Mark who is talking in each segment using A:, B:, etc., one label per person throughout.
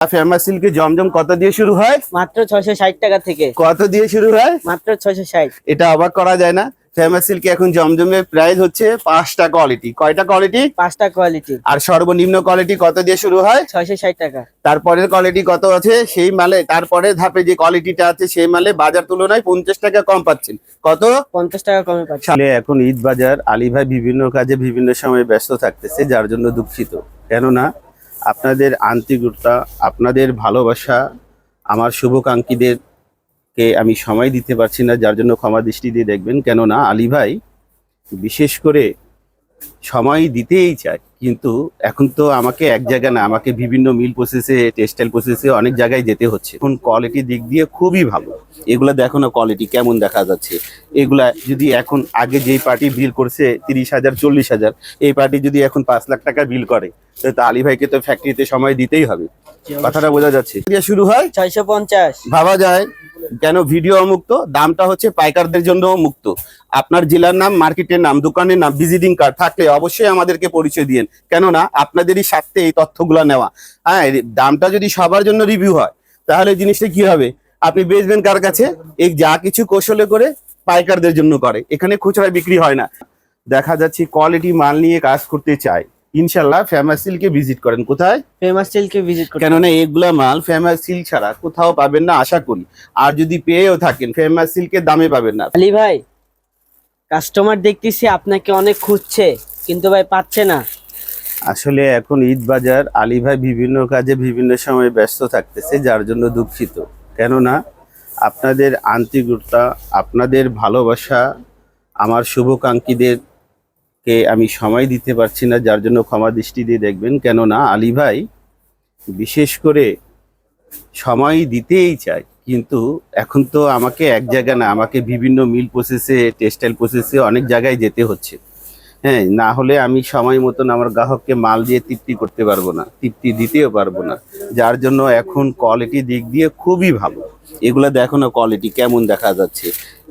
A: সিল্কে জমজম কত দিয়ে শুরু হয়?
B: মাত্র ছয়শো ষাট টাকা থেকে।
A: কত দিয়ে শুরু হয়?
B: মাত্র ছয়শো ষাট।
A: এটা অবাক করা যায় না। ফেমাস সিল্কে এখন জমজমের প্রাইস হচ্ছে পাঁচটা কোয়ালিটি কয়টা কোয়ালিটি
B: পাঁচটা কোয়ালিটি
A: আর সর্বনিম্ন কোয়ালিটি কত দিয়ে শুরু হয়?
B: ছয়শো ষাট টাকা।
A: তারপরের কোয়ালিটি কত আছে? সেই মালে তারপরে ধাপে যে কোয়ালিটিটা আছে সেই মালে বাজার তুলনায় পঞ্চাশ টাকা কম পাচ্ছেন। কত?
B: পঞ্চাশ টাকা কমে পাচ্ছি
A: সালে এখন ঈদ বাজার আলী ভাই বিভিন্ন কাজে বিভিন্ন সময় ব্যস্ত থাকতেছে যার জন্য দুঃখিত। কেননা আপনাদের আন্তরিকতা, আপনাদের ভালোবাসা, আমার শুভকাঙ্ক্ষীদেরকে আমি সময় দিতে পারছি না, যার জন্য ক্ষমা দৃষ্টি দিয়ে দেখবেন। কেননা আলী ভাই, বিশেষ করে সময় দিতেই চায়। কিন্তু এখন তো আমাকে এক জায়গায় না আমাকে বিভিন্ন মিল প্রসেসে টেক্সটাইল প্রসেসে অনেক জায়গায় যেতে হচ্ছে। এখন কোয়ালিটি দিক দিয়ে খুবই ভালো। এগুলা দেখো না কোয়ালিটি কেমন দেখা যাচ্ছে। এগুলা যদি এখন আগে যেই পার্টি বিল করছে তিরিশ হাজার চল্লিশ হাজার এই পার্টি যদি এখন পাঁচ লাখ টাকা বিল করে তাহলে আলী ভাইকে তো ফ্যাক্টরিতে সময় দিতেই হবে। কথাটা বোঝা যাচ্ছে। শুরু হয়?
B: ছয়শো পঞ্চাশ।
A: ভাবা যায়। কেন ভিডিও মুক্ত দামটা হচ্ছে পাইকারদের জন্য মুক্ত। আপনার জেলার নাম, মার্কেটের নাম, দোকানের নাম ভিজিটিং কার্ড থাকলে অবশ্যই আমাদেরকে পরিচয় দিন কেননা, আপনাদেরই স্বার্থে এই তথ্যগুলো নেওয়া। হ্যাঁ দামটা যদি সবার জন্য রিভিউ হয়, তাহলে জিনিসটা কি হবে? আপনি বেচবেন কার কাছে? এই যা কিছু কৌশলে করে পাইকারদের জন্য করে। এখানে খুচরা বিক্রি হয় না। দেখা যাচ্ছে কোয়ালিটি মাল নিয়ে কাজ করতে চায়। ইনশাল্লাহ ফেমাস সিল্কে ভিজিট করেন। কোথায়?
B: ফেমাস সিল্কে ভিজিট করতে।
A: কেননা এগুলা মাল ফেমাস সিল্ক ছাড়া কোথাও পাবেন না আশা করি। আর যদি পেয়েও থাকেন ফেমাস সিল্কের দামে পাবেন না।
B: আলী ভাই কাস্টমার দেখতেছি আপনাকে অনেক খুঁজছে কিন্তু ভাই পাচ্ছে না।
A: আসলে এখন ঈদ বাজার আলী ভাই বিভিন্ন কাজে বিভিন্ন সময় ব্যস্ত থাকতেছে যার জন্য দুঃখিত। কেননা আপনাদের আন্তরিকতা আপনাদের ভালোবাসা আমার শুভকাঙ্ক্ষীদের কে আমি সময় দিতে পারছি না, যার জন্য ক্ষমা দৃষ্টি দিয়ে দেখবেন। কেননা আলী ভাই বিশেষ করে সময় দিতেই চায়, কিন্তু এখন তো আমাকে এক জায়গা না, আমাকে বিভিন্ন মিল প্রসেসে টেক্সটাইল প্রসেসে অনেক জায়গায় যেতে হচ্ছে। হ্যাঁ না হলে আমি সময় মতন আমার গ্রাহককে মাল দিয়ে তৃপ্তি করতে পারব না তৃপ্তি দিতেও পারব না। যার জন্য এখন কোয়ালিটি দিক দিয়ে খুবই ভালো। এগুলা দেখো না কোয়ালিটি কেমন দেখা যাচ্ছে।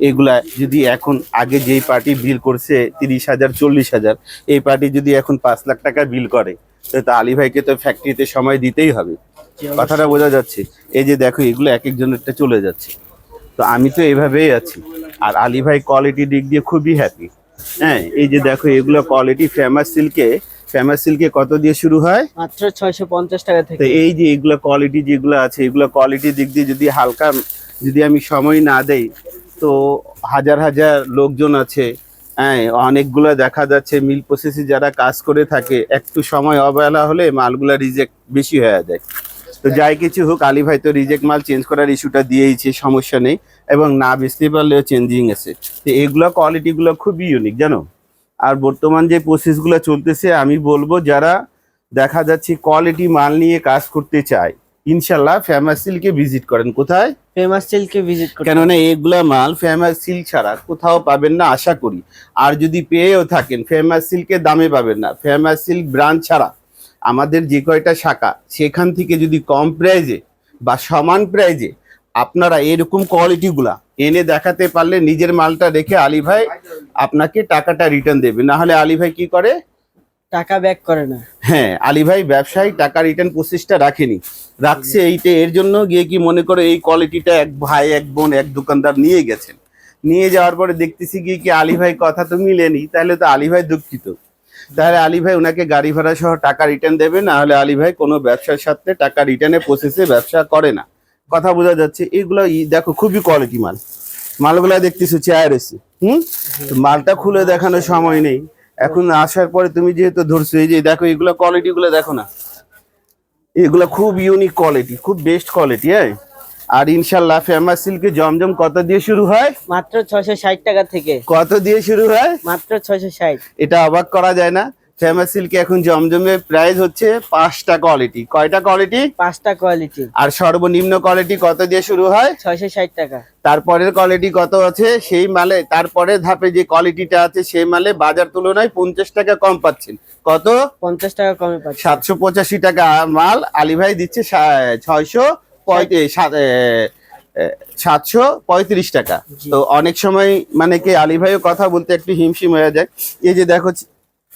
A: এগুলা যদি এখন আগে যেই পার্টি বিল করছে তিরিশ হাজার চল্লিশ হাজার এই পার্টি যদি এখন পাঁচ লাখ টাকা বিল করে তো আলী ভাইকে তো ফ্যাক্টরিতে সময় দিতেই হবে। কথাটা বোঝা যাচ্ছে। এই যে দেখো এগুলো এক একজনেরটা চলে যাচ্ছে। তো আমি তো এইভাবেই আছি। আর আলী ভাই কোয়ালিটি দিক দিয়ে খুবই হ্যাপি হ্যাঁ এই যে দেখো এগুলো কোয়ালিটি ফেমাস সিল্কে ফেমাস সিল্কে কত দিয়ে শুরু হয়?
B: মাত্র ছয়শো পঞ্চাশ টাকা থেকে।
A: তো এই যে এগুলো কোয়ালিটি যেগুলো আছে এগুলো কোয়ালিটি দিক দিয়ে যদি হালকা যদি আমি সময় না দেই তো হাজার হাজার লোকজন আছে হ্যাঁ অনেকগুলো দেখা যাচ্ছে মিল প্রসেসে যারা কাজ করে থাকে একটু সময় অবহেলা হলে মালগুলো রিজেক্ট বেশি হয়ে যায়। তো যাই কিছু হোক আলী ভাই তো রিজেক্ট মাল চেঞ্জ করার ইস্যুটা দিয়েইছে সমস্যা নেই। এবং না বেচতে পারলেও চেঞ্জিং আছে। তো এগুলো কোয়ালিটিগুলো খুবই ইউনিক জানো? আর বর্তমান যে প্রসেসগুলো চলতেছে আমি বলব যারা দেখা যাচ্ছে কোয়ালিটি মাল নিয়ে কাজ করতে চায় ইনশাল্লাহ ফেমাস সিল্কে ভিজিট করেন। কোথায়?
B: ফেমাস সিল্কে ভিজিট করতে
A: কেননা এগুলা মাল ফেমাস সিল্ক ছাড়া কোথাও পাবেন না আশা করি। আর যদি পেয়েও থাকেন ফেমাস সিল্কের দামে পাবেন না। ফেমাস সিল্ক ব্রান্ড ছাড়া আমাদের যে কয়টা শাখা সেখান থেকে যদি কম প্রাইজে বা সমান প্রাইজে আপনারা এরকম কোয়ালিটিগুলা এনে দেখাতে পারলে নিজের মালটা রেখে আলী ভাই আপনাকে টাকাটা রিটার্ন দেবে। না হলে আলী ভাই কি করে?
B: টাকা ব্যাক করে না।
A: হ্যাঁ আলী ভাই ব্যবসায়ী টাকা রিটার্ন প্রসেসটা রাখেনি। রাখছে এইটা এর জন্য গিয়ে কি মনে করে এই কোয়ালিটিটা এক ভাই এক বোন এক দোকানদার নিয়ে গেছেন? নিয়ে যাওয়ার পরে দেখতেছি গিয়ে কি আলী ভাই কথা তো মিলেনি তাহলে তো আলী ভাই দুঃখিত। তাহলে আলী ভাই ওনাকে গাড়ি ভাড়া সহ টাকা রিটার্ন দেবে না হলে আলী ভাই কোনো ব্যবসার সাথে টাকা রিটার্নের প্রসেসে ব্যবসা করে না। কথা বোঝা যাচ্ছে এগুলো দেখো খুবই কোয়ালিটি মাল। মালগুলো দেখতেছো চেয়ার এসে হুম? মালটা খুলে দেখানোর সময় নেই। এখন আসার পরে তুমি যেহেতু ধরছো এই যে দেখো এগুলো কোয়ালিটি গুলো দেখো না। এগুলো খুব ইউনিক কোয়ালিটি খুব বেস্ট কোয়ালিটি হ্যাঁ আর ইনশাল্লাহ ফেমাস সিল্কে জমজম কত দিয়ে শুরু হয়?
B: মাত্র ছয়শো ষাট টাকা থেকে।
A: কত দিয়ে শুরু হয়?
B: মাত্র ছয়শো ষাট।
A: এটা অবাক করা যায় না। ফেমাস সিল্কে এখন জমজমের প্রাইস হচ্ছে পাঁচটা কোয়ালিটি কয়টা কোয়ালিটি
B: পাঁচটা কোয়ালিটি
A: আর সর্বনিম্ন কোয়ালিটি কত দিয়ে শুরু হয়?
B: ছয়শো ষাট টাকা।
A: তারপরের কোয়ালিটি কত আছে? সেই মালে তারপরে ধাপে যে কোয়ালিটিটা আছে সেই মালে বাজার তুলনায় পঞ্চাশ টাকা কম পাচ্ছেন। কত?
B: পঞ্চাশ টাকা কমে পাচ্ছি।
A: সাতশো পঁচাশি টাকা মাল। আলী ভাই দিচ্ছে ছয়শো সাতশো পঁয়ত্রিশ টাকা। তো অনেক সময় মানে কি আলী ভাইও কথা বলতে একটু হিমশিম হয়ে যায়। এই যে দেখো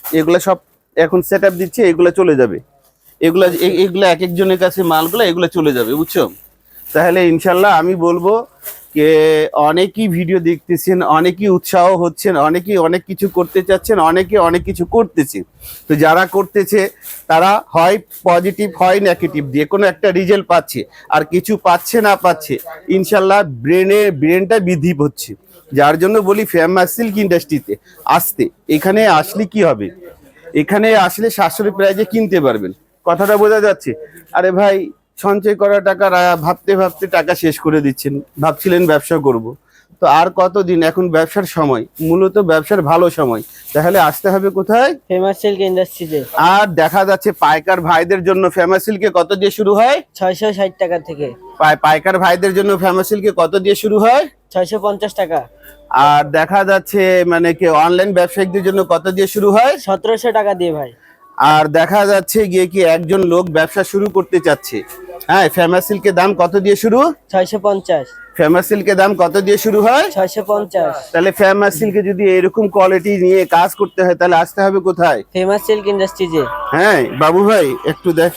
A: এগুলো সব এখন সেট আপ দিচ্ছে, এগুলো চলে যাবে। এগুলো এগুলো এক একজনের কাছে মালগুলো এগুলো চলে যাবে, বুঝছ? তাহলে ইনশাল্লাহ আমি বলব অনেকেই ভিডিও দেখতেছেন, অনেকেই উৎসাহ হচ্ছেন, অনেকেই অনেক কিছু করতে চাচ্ছেন, অনেকে অনেক কিছু করতেছে। তো যারা করতেছে, তারা হয় পজিটিভ হয় নেগেটিভ দিয়ে কোনো একটা রেজাল্ট পাচ্ছে। আর কিছু পাচ্ছে না পাচ্ছে, ইনশাল্লাহ ব্রেনে ব্রেনটা বৃদ্ধি হচ্ছে। যার জন্য বলি ফেমাস সিল্ক ইন্ডাস্ট্রিতে আসতে। এখানে আসলে কি হবে? এখানে আসলে সাশ্রয়ী প্রাইজে কিনতে পারবেন। কথাটা বোঝা যাচ্ছে। আরে ভাই সঞ্চয় করা টাকা ভাবতে ভাবতে টাকা শেষ করে দিচ্ছেন। ভাবছিলেন ব্যবসা করব। তো আর কতদিন? এখন ব্যবসার সময় মূলত ব্যবসার ভালো সময়। তাহলে আসতে হবে কোথায়?
B: ফেমাস সিল্ক ইন্ডাস্ট্রিতে
A: আর দেখা যাচ্ছে পাইকার ভাইদের জন্য ফেমাস সিল্কে কত দিয়ে শুরু হয়?
B: ছয়শো ষাট টাকা থেকে।
A: পাই- পাইকার ভাইদের জন্য ফেমাস সিল্কে কত দিয়ে শুরু হয়?
B: ছয়শো পঞ্চাশ টাকা।
A: আর দেখা যাচ্ছে মানে কি অনলাইন ব্যবসায়িকদের জন্য কত দিয়ে শুরু হয়?
B: সতেরোশো টাকা দিয়ে ভাই।
A: আর দেখা যাচ্ছে গিয়ে কি একজন লোক ব্যবসা শুরু করতে চাচ্ছে। হ্যাঁ ফেমাস সিল্কের দাম কত দিয়ে শুরু?
B: ছয়শো পঞ্চাশ।
A: ফেমাস সিল্কের দাম কত দিয়ে শুরু হয়?
B: ছয়শো পঞ্চাশ।
A: তাহলে ফেমাস সিল্কে যদি এরকম কোয়ালিটি নিয়ে কাজ করতে হয় তাহলে আসতে হবে কোথায়?
B: ফেমাস সিল্ক ইন্ডাস্ট্রিজে
A: হ্যাঁ বাবু ভাই একটু দেখ।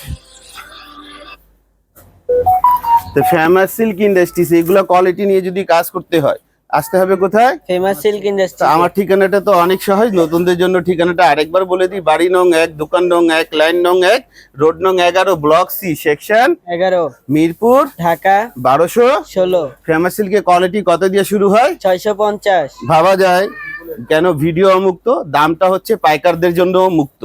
A: তো ফেমাস সিল্ক ইন্ডাস্ট্রিজ এগুলো কোয়ালিটি নিয়ে যদি কাজ করতে হয় আসতে হবে কোথায়?
B: ফেমাস সিল্ক ইন্ডাস্ট্রি
A: আমার ঠিকানাটা তো অনেক সহজ নতুনদের জন্য ঠিকানাটা আরেকবার বলে দিই। বাড়ি নং এক দোকান নং এক লাইন নং এক রোড নং এগারো ব্লক সি সেকশন
B: এগারো।
A: মিরপুর
B: ঢাকা।
A: বারোশো।
B: ষোলো।
A: ফেমাস সিল্কের কোয়ালিটি কত দিয়ে শুরু হয়?
B: ছয়শো পঞ্চাশ।
A: ভাবা যায়। কেন ভিডিও মুক্ত দামটা হচ্ছে পাইকারদের জন্য মুক্ত।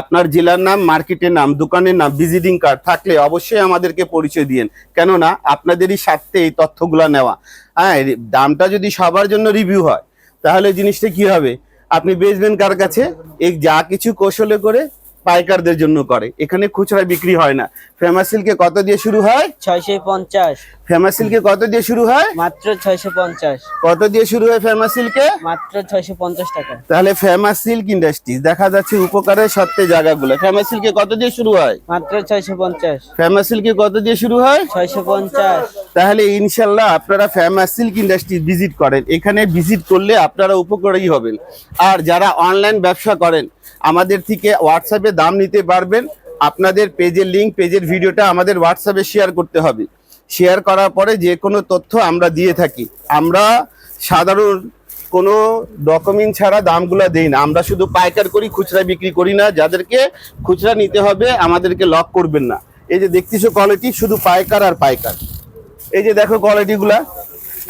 A: আপনার জেলার নাম, মার্কেটের নাম, দোকানের নাম, ভিজিটিং কার্ড থাকলে অবশ্যই আমাদেরকে পরিচয় দিয়েন। কেননা আপনাদেরই স্বার্থে এই তথ্যগুলো নেওয়া। হ্যাঁ দামটা যদি সবার জন্য রিভিউ হয়, তাহলে জিনিসটা কি হবে? আপনি বেচবেন কার কাছে? এই যা কিছু কৌশলে করে পাইকারদের জন্য করে। এখানে খুচরা বিক্রি হয় না। ফেমাস সিল্কে কত দিয়ে শুরু হয়?
B: ছয়শো পঞ্চাশ।
A: ফেমাস সিল্কে কত দিয়ে শুরু হয়?
B: মাত্র ছয়শো পঞ্চাশ।
A: কত দিয়ে শুরু হয় ফেমাস সিল্কে
B: মাত্র ছয়শো পঞ্চাশ টাকা।
A: তাহলে ফেমাস সিল্ক ইন্ডাস্ট্রিজ দেখা যাচ্ছে উপকারের সত্ত্বে জায়গাগুলো। ফেমাস সিল্কে কত দিয়ে শুরু হয়?
B: মাত্র ছয়শো পঞ্চাশ।
A: ফেমাস সিল্কে কত দিয়ে শুরু হয়?
B: ছয়শো পঞ্চাশ।
A: তাহলে ইনশাল্লাহ আপনারা ফেমাস সিল্ক ইন্ডাস্ট্রি ভিজিট করেন। এখানে ভিজিট করলে আপনারা উপকারী হবেন। আর যারা অনলাইন ব্যবসা করেন আমাদের থেকে হোয়াটসঅ্যাপে দাম নিতে পারবেন। আপনাদের পেজের লিঙ্ক পেজের ভিডিওটা আমাদের হোয়াটসঅ্যাপে শেয়ার করতে হবে। শেয়ার করার পরে যে কোনো তথ্য আমরা দিয়ে থাকি। আমরা সাধারণ কোনো ডকুমেন্ট ছাড়া দামগুলো দেই না। আমরা শুধু পাইকার করি, খুচরা বিক্রি করি না। যাদেরকে খুচরা নিতে হবে, আমাদেরকে লক করবেন না। এই যে দেখতেছো কোয়ালিটি শুধু পাইকার আর পাইকার। এই যে দেখো কোয়ালিটিগুলা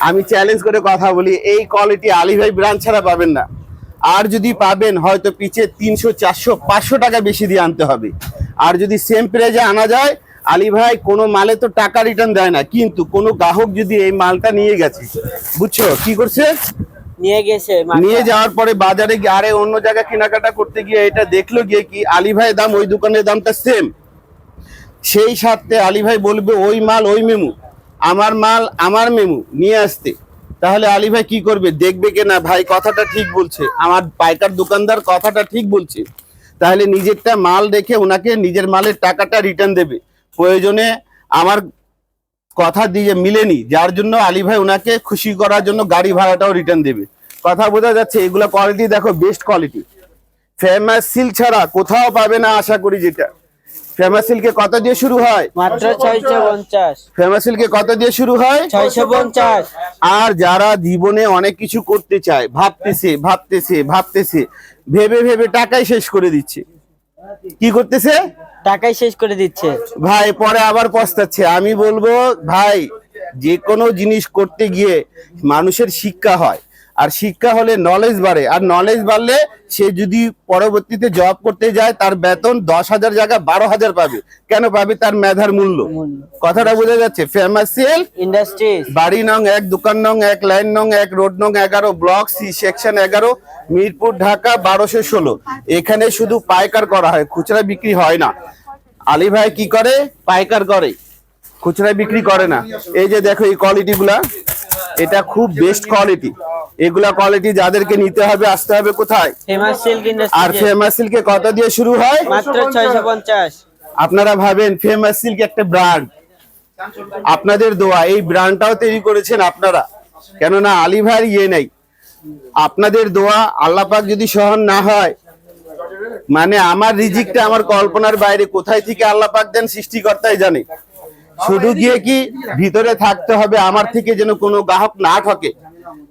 A: আমি চ্যালেঞ্জ করে কথা বলি, এই কোয়ালিটি আলী ভাই ব্রান্ড ছাড়া পাবেন না। আর যদি পাবেন, হয়তো পিছে তিনশো, চারশো, পাঁচশো টাকা বেশি দিয়ে আনতে হবে। আর যদি সেম প্রাইজে আনা যায় আলী ভাই কোনো মালে তো টাকা রিটার্ন দেয় না। কিন্তু কোনো গ্রাহক যদি এই মালটা নিয়ে গেছে বুঝছ? কি করছে?
B: নিয়ে গেছে
A: নিয়ে যাওয়ার পরে বাজারে গিয়ে আরে অন্য জায়গায় কেনাকাটা করতে গিয়ে এটা দেখল গিয়ে কি আলী ভাই দাম ওই দোকানের দামটা সেম সেই স্বার্থে আলী ভাই বলবে ওই মাল ওই মেমু। আমার মাল আমার মেমু নিয়ে আসতে। তাহলে আলী ভাই কি করবে? দেখবে কি না? ভাই কথাটা ঠিক বলছে। আমার পাইকার দোকানদার কথাটা ঠিক বলছে। তাহলে নিজেরটা মাল রেখে ওনাকে নিজের মালের টাকাটা রিটার্ন দেবে। প্রয়োজনে আমার কথা দিয়ে মিলেনি যার জন্য আলী ভাই ওনাকে খুশি করার জন্য গাড়ি ভাড়াটাও রিটার্ন দেবে। কথা বোঝা যাচ্ছে এগুলো কোয়ালিটি দেখো বেস্ট কোয়ালিটি ফেমাস সিল ছাড়া কোথাও পাবে না আশা করি যেটা। ফেমাস সিল্কে কত দিয়ে শুরু হয়?
B: মাত্র ছয়শো পঞ্চাশ।
A: ফেমাস সিল্কে কত দিয়ে শুরু হয়?
B: ছয়শো পঞ্চাশ।
A: আর যারা জীবনে অনেক কিছু করতে চায় ভাবতেছে ভাবতেছে ভাবতেছে ভেবে ভেবে টাকাই শেষ করে দিচ্ছে। কি করতেছে?
B: টাকাই শেষ করে দিচ্ছে।
A: ভাই, পরে আবার পস্তাচ্ছে। আমি বলব, ভাই, যে কোনো জিনিস করতে গিয়ে মানুষের শিক্ষা হয়। আর শিক্ষা হলে নলেজ বাড়ে। আর নলেজ বাড়লে সে যদি পরবর্তীতে জব করতে যায় তার বেতন দশ হাজার জায়গা বারো হাজার পাবে। কেন পাবে? তার মেধার মূল্য। কথাটা বোঝা যাচ্ছে ফেমাস সেল
B: ইন্ডাস্ট্রিজ
A: বাড়ি নং এক দোকান নং এক লাইন নং এক রোড নং এগারো ব্লক সি সেকশন এগারো মিরপুর ঢাকা বারোশো ষোলো। এখানে শুধু পাইকার করা হয় খুচরা বিক্রি হয় না। আলী ভাই কি করে? পাইকার করে। খুচরা বিক্রি করে না। এই যে দেখো এই কোয়ালিটি গুলা এটা খুব বেস্ট কোয়ালিটি এগুলা কোয়ালিটি যাদেরকে নিতে হবে আসতে হবে কোথায়? আর ফেমাস সিল্কে কত দিয়ে শুরু হয়?
B: মাত্র ছয়শো পঞ্চাশ।
A: আপনারা ভাবেন ফেমাস সিল্ক একটা ব্র্যান্ড আপনাদের দোয়া এই ব্র্যান্ডটাও তৈরি করেছেন আপনারা। কেননা আলী ভাইয়ের ইয়ে নেই। আপনাদের দোয়া আল্লাহ পাক যদি সহন না হয় মানে আমার রিজিকটা আমার কল্পনার বাইরে কোথায় থেকে আল্লাহ পাক দেন সৃষ্টিকর্তাই জানে। শুধু গিয়ে কি ভিতরে থাকতে হবে? আমার থেকে যেন কোনো গ্রাহক না ঠকে।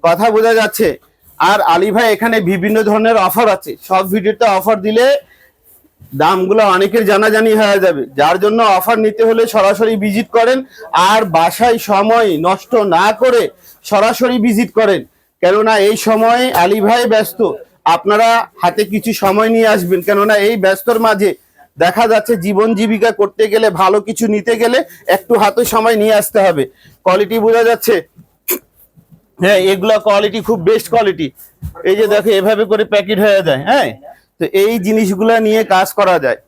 A: কথা বোঝা যাচ্ছে। আর আলী ভাই এখানে বিভিন্ন ধরনের অফার আছে। সব ভিডিওতে অফার দিলে দামগুলো অনেকের জানাজানি হয়ে যাবে। যার জন্য অফার নিতে হলে সরাসরি ভিজিট করেন আর বাসায় সময় নষ্ট না করে সরাসরি ভিজিট করেন। কেননা এই সময় আলী ভাই ব্যস্ত। আপনারা হাতে কিছু সময় নিয়ে আসবেন। কেননা এই ব্যস্তর মাঝে দেখা যাচ্ছে জীবন জীবিকা করতে গেলে, ভালো কিছু নিতে গেলে একটু হাতে সময় নিয়ে আসতে হবে। কোয়ালিটি বোঝা যাচ্ছে। হ্যাঁ এগুলা কোয়ালিটি খুব বেস্ট কোয়ালিটি এই যে দেখো, এভাবে করে প্যাকেট হয়ে যায় হ্যাঁ? তো এই জিনিসগুলা নিয়ে কাজ করা যায়।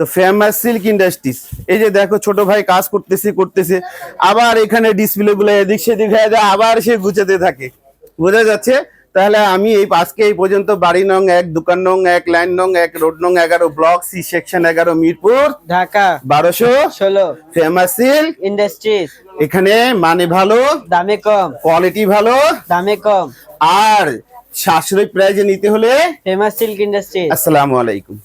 A: তো ফেমাস সিল্ক ইন্ডাস্ট্রিজ এই যে দেখো, ছোট ভাই কাজ করতেছে করতেছে। আবার এখানে ডিসপ্লে গুলো এদিক সেদিক হয়ে যায়, আবার সে গুছাতে থাকে। বোঝা যাচ্ছে? তাহলে আমি এই আজকে এই পর্যন্ত বাড়ি নং এক দোকান নং এক লাইন নং এক রোড নং এগারো ব্লক সি সেকশন এগারো মিরপুর
B: ঢাকা
A: বারোশো
B: ষোলো
A: ফেমাস সিল্ক।
B: ইন্ডাস্ট্রিজ
A: এখানে মানে ভালো
B: দামে কম
A: কোয়ালিটি ভালো
B: দামে কম।
A: আর সাশ্রয় প্রাইজে নিতে হলে
B: ফেমাস সিল্ক ইন্ডাস্ট্রিজ।
A: আসসালামু আলাইকুম।